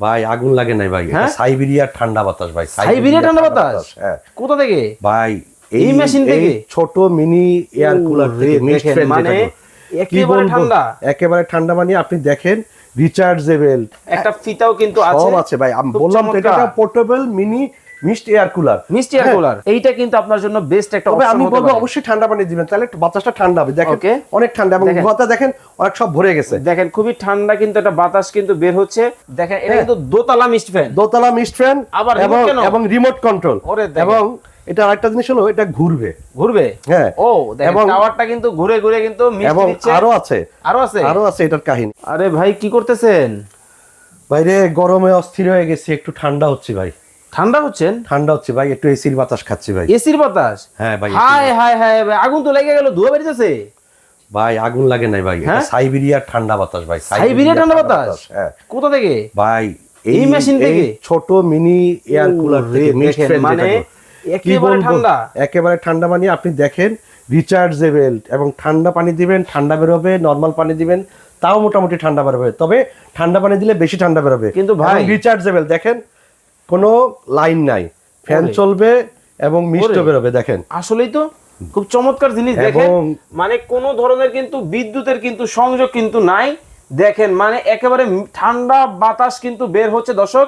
ভাই আগুন লাগে নাই ভাই। হ্যাঁ? সাইবেরিয়ার ঠান্ডা বাতাস ভাই সাইবেরিয়া ঠান্ডা বাতাস? হ্যাঁ। কোথা থেকে? ভাই এই মেশিন থেকে? ছোট মিনি এয়ার কুলার থেকে মানে একেবারে ঠান্ডা। একেবারে ঠান্ডা মানে আপনি দেখেন রিচার্জেবল একটা ফিতাও কিন্তু আছে সব আছে। ভাই আমি বললাম এটা। Portable mini mist air cooler. মিষ্টি এয়ার কুলার। এইটা কিন্তু আপনার জন্য বেস্ট একটা option আমি বলব অবশ্যই ঠান্ডা পানি দিবেন। তাহলে একটু বাতাসটা ঠান্ডা হবে। দেখেন অনেক ঠান্ডা এবং দেখেন। দেখেন অনেক সব ভরে গেছে। দেখেন খুবই ঠান্ডা কিন্তু একটা বাতাস কিন্তু বের হচ্ছে। দেখেন এটা হ্যাঁ। কিন্তু দোতলা মিস্ট ফ্যান। দোতলা মিস্ট ফ্যান আবার এবং রিমোট কন্ট্রোল এবং এটা আরেকটা জিনিস হলো এটা ঘুরবে। ঘুরবে? হ্যাঁ। ও এবং- টাওয়ারটা কিন্তু ঘুরে ঘুরে কিন্তু মিষ্টি এবং আরও আছে। আরও আছে? আরও আছে এটার কাহিনী। আরে ভাই কি করতেছেন? বাইরে গরমে অস্থির হয়ে গেছি একটু ঠান্ডা হচ্ছে ভাই। ঠান্ডা হচ্ছেন? ঠান্ডা হচ্ছে ভাই একটু এসির বাতাস খাচ্ছি ভাই। এসির বাতাস? হ্যাঁ ভাই হাই হাই হাই ভাই আগুন তো লেগে গেল ধোয়া বেরিয়েছে ভাই আগুন লাগে নাই ভাই হ্যাঁ? সাইবেরিয়ার ঠান্ডা বাতাস ভাই সাইবেরিয়া ঠান্ডা বাতাস? হ্যাঁ। কোথা থেকে? ভাই এই machine থেকে? ছোট মিনি এয়ার কুলার থেকে ফ্যান মানে একেবারে ঠান্ডা। একেবারে ঠান্ডা মানে আপনি দেখেন রিচার্জেবল এবং ঠান্ডা পানি দিবেন ঠান্ডা বেরোবে নর্মাল পানি দিবেন তাও মোটামুটি ঠান্ডা বেরোবে। তবে ঠান্ডা পানি দিলে বেশি ঠান্ডা বেরোবে। কিন্তু ভাই- রিচার্জেবল দেখেন কোনো লাইন নাই। ফ্যান চলবে এবং মিষ্ট। বেরোবে দেখেন। আসলেই তো খুব চমৎকার জিনিস দেখেন। মানে কোন ধরনের কিন্তু বিদ্যুতের কিন্তু সংযোগ কিন্তু নাই। দেখেন মানে একেবারে ঠান্ডা বাতাস কিন্তু বের হচ্ছে দর্শক।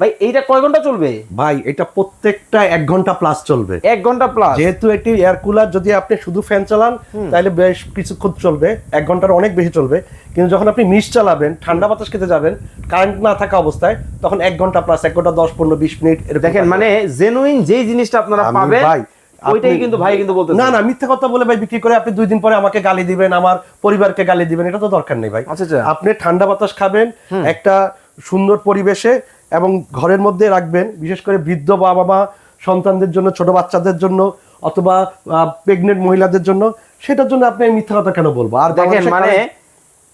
ভাই এইটা কয় ঘণ্টা চলবে? ভাই এটা প্রত্যেকটা এক ঘণ্টা প্লাস চলবে। এক ঘণ্টা প্লাস যেহেতু একটি এয়ার কুলার যদি আপনি শুধু ফ্যান চালান তাহলে বেশ কিছুক্ষণ চলবে এক ঘণ্টার অনেক বেশি চলবে। কিন্তু যখন আপনি মিস চালাবেন ঠান্ডা বাতাস খেতে যাবেন কারেন্ট না থাকা অবস্থায় তখন এক ঘণ্টা প্লাস এক ঘণ্টা দশ পনেরো বিশ মিনিট দেখেন মানে জেনুইন যেই জিনিসটা আপনারা পাবেন ভাই, ওইটাই কিন্তু ভাই কিন্তু বলতে না না মিথ্যা কথা বলে ভাই বিক্রি করে আপনি দুই দিন পরে আমাকে গালি দিবেন আমার পরিবারকে গালি দিবেন এটা তো দরকার নেই ভাই। আচ্ছা, আচ্ছা। আপনি ঠান্ডা বাতাস খাবেন একটা সুন্দর পরিবেশে এবং ঘরের মধ্যে রাখবেন বিশেষ করে বৃদ্ধ বাবা মা সন্তানদের জন্য ছোট বাচ্চাদের জন্য অথবা প্রেগনেন্ট মহিলাদের জন্য সেটার জন্য আপনি মিথ্যা কথা কেন বলব? আর দেখেন মানে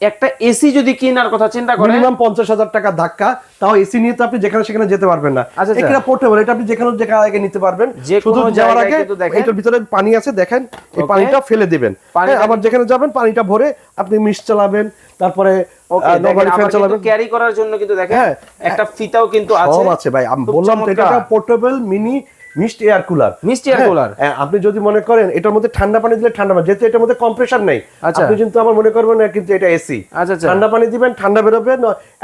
একটা এসি যদি কেনার কথা চিন্তা করেন মিনিমাম পঞ্চাশ হাজার টাকা ধাক্কা। তাও এসি নিয়ে তো আপনি যেখানে সেখানে যেতে পারবেন না। আচ্ছা, আচ্ছা। এটা পোর্টেবল এটা আপনি যেখানে যেখানে আগে নিতে পারবেন। শুধু যাওয়ার আগে। এটার ভিতরে পানি আছে দেখেন এই পানিটা ফেলে দিবেন। হ্যাঁ, আবার যেখানে যাবেন পানিটা ভরে আপনি মিস চালাবেন তারপরে ওকে নর্মালি ফ্যান চালাবেন। ক্যারি করার জন্য কিন্তু দেখেন হ্যাঁ। একটা ফিতাও কিন্তু আছে। আছে ভাই। আমি বললাম তো এটা portable mini mist air cooler. মিষ্টি এয়ার কুলার। আপনি যদি মনে করেন এটার মধ্যে ঠান্ডা পানি দিলে ঠান্ডা পানি যেহেতু এটার মধ্যে কম্প্রেসার নেই। আচ্ছা। আপনি কিন্তু আমার মনে করবেন না কিন্তু এটা এসি আচ্ছা আচ্ছা। ঠান্ডা পানি দিবেন ঠান্ডা বেরোবে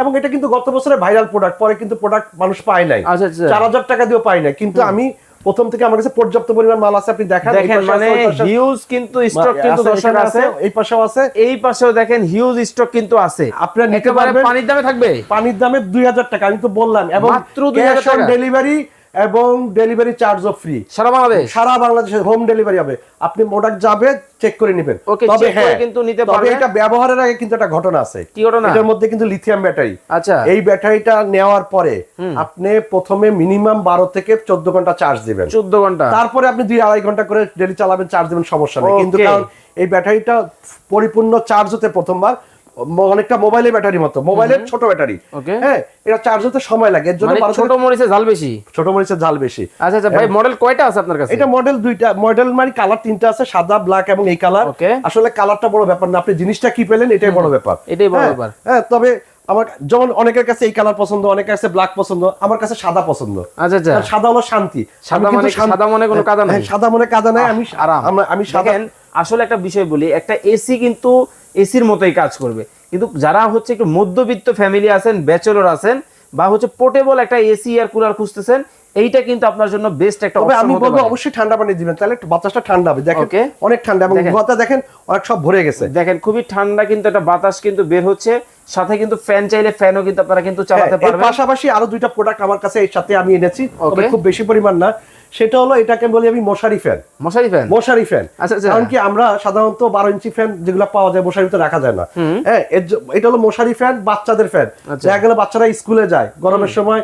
এবং এটা কিন্তু গত বছরে ভাইরাল প্রোডাক্ট পরে কিন্তু প্রোডাক্ট মানুষ পায় নাই। চার হাজার টাকা দিয়েও পায় নাই। কিন্তু আমি প্রথম থেকে আমার কাছে পর্যাপ্ত পরিমাণ মাল আছে আপনি দেখেন দেখেন মানে। হিউজ কিন্তু স্টক কিন্তু আছে, দর্শক আছে। এই পাশেও আছে। এই পাশেও দেখেন হিউজ স্টক কিন্তু আছে। আপনারা নিতে পারবেন। পানির দামে থাকবে? পানির দামে দুই হাজার টাকা আমি তো বললাম। এবং মাত্র 2000 টাকা? ডেলিভারি এবং ডেলিভারি চার্জও ফ্রি সারা বাংলাদেশ? সারা বাংলাদেশে হোম ডেলিভারি হবে। আপনি প্রোডাক্ট যাবে চেক করে নেবেন। তবে হ্যাঁ কিন্তু নিতে তবে পারবে। এটা ব্যবহারের আগে কিন্তু একটা ঘটনা আছে। কি ঘটনা? এটার মধ্যে কিন্তু লিথিয়াম ব্যাটারি আচ্ছা। এই ব্যাটারিটা নেওয়ার পরে আপনি প্রথমে মিনিমাম বারো থেকে চোদ্দ ঘণ্টা চার্জ দিবেন। চোদ্দ ঘণ্টা। তারপরে আপনি দুই আড়াই ঘণ্টা করে ডেলি চালাবেন চার্জ দিবেন সমস্যা নেই। কিন্তু কারণ এই ব্যাটারিটা পরিপূর্ণ চার্জ হতে প্রথমবার। অনেকটা মোবাইলের ব্যাটারি মতো মোবাইলের ছোট ব্যাটারি। হ্যাঁ এটা চার্জ হতে সময় লাগে এর জন্য মানে ছোট থেকে- মরিচে ঝাল বেশি? ছোট মরিচের জাল বেশি। আচ্ছা আচ্ছা ভাই মডেল কয়টা আছে আপনার কাছে? এটা মডেল দুইটা মডেল মানে কালার তিনটা আছে সাদা ব্ল্যাক এবং এই কালার আসলে কালারটা বড় ব্যাপার না আপনি জিনিসটা কি পেলেন এটাই বড় ব্যাপার। এটাই বড় হ্যাঁ, ব্যাপার। হ্যাঁ তবে আমার যেমন অনেকের কাছে এই কালার পছন্দ অনেকের কাছে ব্ল্যাক পছন্দ আমার কাছে সাদা পছন্দ। আচ্ছা আচ্ছা। সাদা হলো শান্তি। সাদা আমি মানে- সাদা মনে কোনো কাদা নাই। হ্যাঁ, সাদা মনে কাদা নাই আমি আরাম। আমি সাদা আসলে একটা বিষয় বলি একটা এসি কিন্তু এসির মতোই কাজ করবে। কিন্তু যারা হচ্ছে একটু মধ্যবিত্ত ফ্যামিলি আছেন ব্যাচেলর আছেন বা হচ্ছে পোর্টেবল একটা এসি আর কুলার খুঁজতেছেন এইটা কিন্তু আপনার জন্য বেস্ট একটা option আমি বলব অবশ্যই ঠান্ডা পানি দিবেন তাহলে একটু বাতাসটা ঠান্ডা হবে। দেখেন অনেক ঠান্ডা এবং দেখেন। দেখেন অনেক সব ভরে গেছে। দেখেন খুবই ঠান্ডা কিন্তু একটা বাতাস কিন্তু বের হচ্ছে সাথে কিন্তু ফ্যান চাইলে ফ্যানও কিন্তু আপনারা কিন্তু চালাতে হ্যাঁ, পারবেন। পাশাপাশি আরও দুইটা প্রোডাক্ট আমার কাছে এর সাথে আমি এনেছি তবে খুব বেশি পরিমাণ না। সেটা হলো এটাকে বলি আমি মশারি ফ্যান। মশারি ফ্যান? মশারি ফ্যান। আচ্ছা, আচ্ছা। কারণ কি আমরা সাধারণত বারো ইঞ্চি ফ্যান যেগুলো পাওয়া যায় মশারি তো রাখা যায় না। হ্যাঁ এটা হলো মশারি ফ্যান বাচ্চাদের ফ্যান। আচ্ছা। দেখা গেলে বাচ্চারা স্কুলে যায় গরমের সময়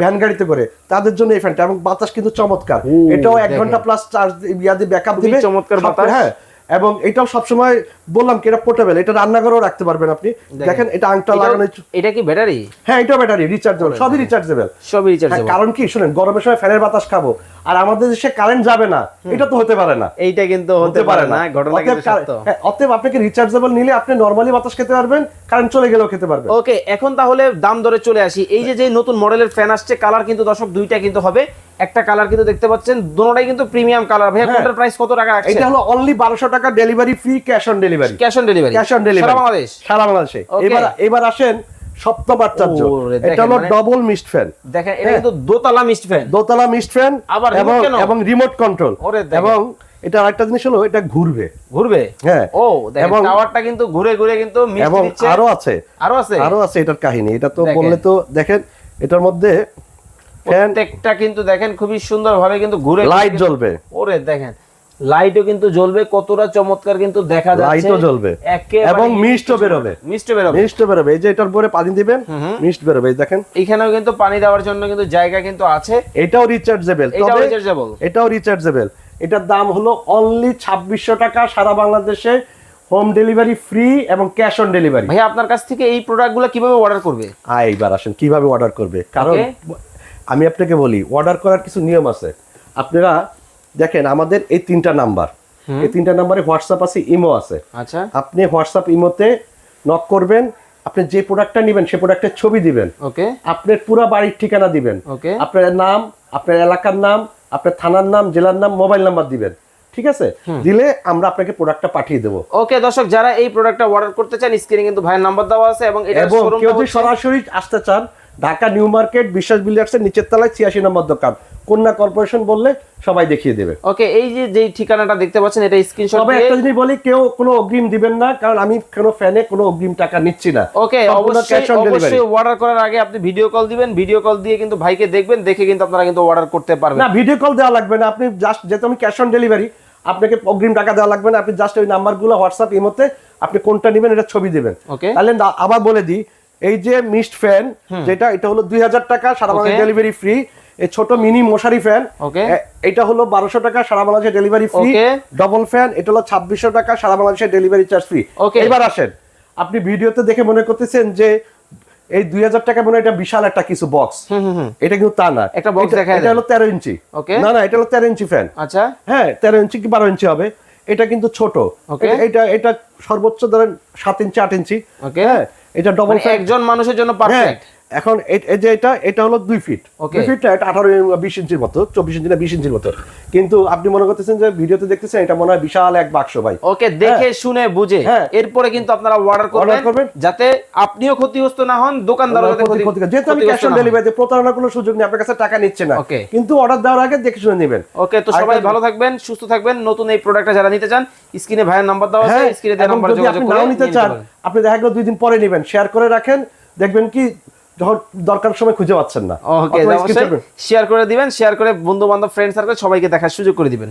ভ্যান গাড়িতে করে তাদের জন্য এই ফ্যানটা। এবং বাতাস কিন্তু চমৎকার। এটাও এক ঘণ্টা প্লাস চার্জ ইয়াদি ব্যাকআপ দিবে। চমৎকার বাতাস। হ্যাঁ এবং এটাও সবসময় বললাম কি এটা পোর্টেবল এটা রান্নাঘরেও রাখতে পারবেন আপনি। দেখেন। এটা আংটা লাগানো এটা কি ব্যাটারি হ্যাঁ এটা ব্যাটারি রিচার্জেবল সবই রিচার্জেবল সবই রিচার্জ হ্যাঁ, কারণ কি শুনেন গরমের সময় ফ্যানের বাতাস খাব আর আমাদের দেশে কারেন্ট যাবে না এটা তো হতে পারে না। এইটা কিন্তু হতে পারে না। ঘটনা অতএব হ্যাঁ, অতএব আপনাকে রিচার্জেবল নিলে আপনি নরমালি বাতাস খেতে পারবেন কারেন্ট চলে গেলেও খেতে পারবেন। ওকে এখন তাহলে দাম ধরে চলে আসি। এই যে যে নতুন মডেলের ফ্যান আসছে কালার কিন্তু দর্শক দুইটা কিন্তু হবে। একটা কালার কিন্তু দেখতে পাচ্ছেন দুটোটাই কিন্তু প্রিমিয়াম কালার। ভাইয়া হ্যাঁ। কোনটার প্রাইস কত টাকা রাখছে এটা হলো অনলি বারোশো টাকা delivery free cash on delivery cash on delivery cash on delivery সারা বাংলাদেশ? সারা বাংলাদেশে। এবার এবার আসেন সপ্তম এটা হলো ডবল মিস্ট ফ্যান দেখেন এটা কিন্তু দোতলা মিস্ট ফ্যান দোতলা মিস্ট ফ্যান আবার এবং এবং রিমোট কন্ট্রোল। এবং এটা আরেকটা জিনিস হলো এটা ঘুরবে। ঘুরবে? হ্যাঁ। ও দেখেন এবং- টাওয়ারটা কিন্তু ঘুরে ঘুরে কিন্তু এবং আরও আছে। আরও আছে? আরও আছে এটার কাহিনী। এটা তো বললে তো দেখেন এটার মধ্যে প্রত্যেকটা কিন্তু দেখেন খুবই সুন্দর ভাবে কিন্তু ঘুরে লাইট জ্বলবে। ওরে দেখেন লাইটও কিন্তু জ্বলবে কতটা চমৎকার কিন্তু দেখা যাচ্ছে। লাইটও জ্বলবে। এবং মিস্টও বেরোবে। মিষ্ট বেরোবে। মিস্ট বেরোবে। এই যে এটার পরে পানি দিবেন মিস্ট বেরোবে এই দেখেন। এখানেও কিন্তু পানি দেওয়ার জন্য কিন্তু জায়গা কিন্তু আছে। এটাও রিচার্জেবল এটাও রিচার্জেবল এটাও রিচার্জেবল এটার দাম হলো অনলি ছাব্বিশশো টাকা সারা বাংলাদেশে হোম ডেলিভারি ফ্রি এবং ক্যাশ অন ডেলিভারি ভাই আপনার কাছ থেকে এই প্রোডাক্টগুলো কীভাবে অর্ডার করবে? আয় এইবার আসেন কীভাবে অর্ডার করবে? কারণ. আমি আপনাকে বলি অর্ডার করার কিছু নিয়ম আছে। আপনারা দেখেন আমাদের এই তিনটা নাম্বার এই তিনটা নাম্বারে হোয়াটসঅ্যাপ আছে ইমো আছে। আচ্ছা। আপনি হোয়াটসঅ্যাপ ইমোতে নক করবেন আপনি যে প্রোডাক্টটা নেবেন সেই প্রোডাক্টের ছবি দিবেন। ওকে। আপনার পুরো বাড়ির ঠিকানা দিবেন। ওকে। আপনার নাম আপনার এলাকার নাম আপনার থানার নাম জেলার নাম মোবাইল নাম্বার দিবেন। ঠিক আছে? দিলে আমরা আপনাকে প্রোডাক্টটা পাঠিয়ে দেবো। ওকে দর্শক যারা এই প্রোডাক্টটা অর্ডার করতে চান স্ক্রিনে কিন্তু ভাইয়ের নাম্বার দেওয়া আছে এবং এটা এবং কেউ যদি সরাসরি আসতে চান ঢাকা নিউ মার্কেট বিশ্বাস বিল্ডার্সের নিচের তলায় ছিয়াশি নম্বর দোকান। কন্যা কর্পোরেশন বললে সবাই দেখিয়ে দেবে। ওকে এই যে যেই ঠিকানাটা দেখতে পাচ্ছেন এটা স্ক্রিনশট তবে একটা জিনিস বলি কেউ কোনো অগ্রিম দিবেন না কারণ আমি কোনো ফ্যানে কোনো অগ্রিম টাকা নিচ্ছি না। ওকে অবশ্যই। অবশ্যই অর্ডার করার আগে আপনি ভিডিও কল দিবেন। ভিডিও কল দিয়ে কিন্তু ভাইকে দেখবেন দেখে কিন্তু আপনারা কিন্তু অর্ডার করতে পারবেন। না ভিডিও কল দেওয়া লাগবে না। আপনি জাস্ট যেহেতু আমি ক্যাশ অন ডেলিভারি আপনাকে অগ্রিম টাকা দেওয়া লাগবে না। আপনি জাস্ট ওই নাম্বারগুলো হোয়াটসঅ্যাপ ইমোতে আপনি কোনটা নেবেন এটা ছবি দেবেন। ওকে। তাহলে আবার বলে দিই এই যে মিস্ট ফ্যান যেটা এটা হলো দুই হাজার টাকা সারা বাংলাদেশ ডেলিভারি ফ্রি এই ছোট মিনি মশারি ফ্যান এটা হলো বারোশো টাকা সারা বাংলাদেশে ডেলিভারি ফ্রি ডবল ফ্যান এটা হলো ছাব্বিশশো টাকা সারা বাংলাদেশে ডেলিভারি চার্জ ফ্রি এবার আসেন আপনি ভিডিওতে দেখে মনে করতেছেন যে এই দুই হাজার টাকা মনে এটা বিশাল একটা কিছু বক্স এটা কিন্তু তা না। একটা এটা- দেখায় এটা হলো তেরো ইঞ্চি. না না এটা হলো তেরো ইঞ্চি ফ্যান আচ্ছা। হ্যাঁ তেরো ইঞ্চি কি বারো ইঞ্চি হবে? এটা কিন্তু ছোট। এটা- এটা এটা সর্বোচ্চ ধরেন সাত ইঞ্চি আট ইঞ্চি। হ্যাঁ এটা ডবল মানে একজন মানুষের জন্য পারফেক্ট এখন এই যে এটা এটা হলো দুই ফিট দুই ফিট না এটা আঠারো বিশ ইঞ্চির মতো চব্বিশ ইঞ্চি না বিশ ইঞ্চির মতো। কিন্তু আপনি মনে করতেছেন যে ভিডিওতে দেখতেছেন এটা মনে হয় বিশাল এক বাক্স ভাই। ওকে দেখে শুনে বুঝে। হ্যাঁ। এরপরে কিন্তু আপনারা অর্ডার করবেন। যাতে আপনিও ক্ষতিগ্রস্ত না হন দোকানদারও। যেহেতু আমি ক্যাশ অন ডেলিভারিতে প্রতারণার কোনো সুযোগ নেই আপনার কাছে টাকা নিচ্ছে না. কিন্তু অর্ডার দেওয়ার আগে দেখে শুনে নেবেন। ওকে তো সবাই ভালো থাকবেন সুস্থ থাকবেন। নতুন এই প্রোডাক্টটা যারা নিতে চান স্ক্রিনে ভাইয়ের নাম্বার দেওয়া আছে হ্যাঁ স্ক্রিনে দেওয়া নাম্বারে যোগাযোগ করে নিতে চান আপনি দেখা গেলো দুই দিন পরে নেবেন শেয়ার করে রাখেন দেখবেন কি যখন দরকার সময় খুঁজে পাচ্ছেন না। ওকে শেয়ার করে দিবেন শেয়ার করে বন্ধু বান্ধব ফ্রেন্ড সার্কেল সবাইকে দেখার সুযোগ করে দিবেন।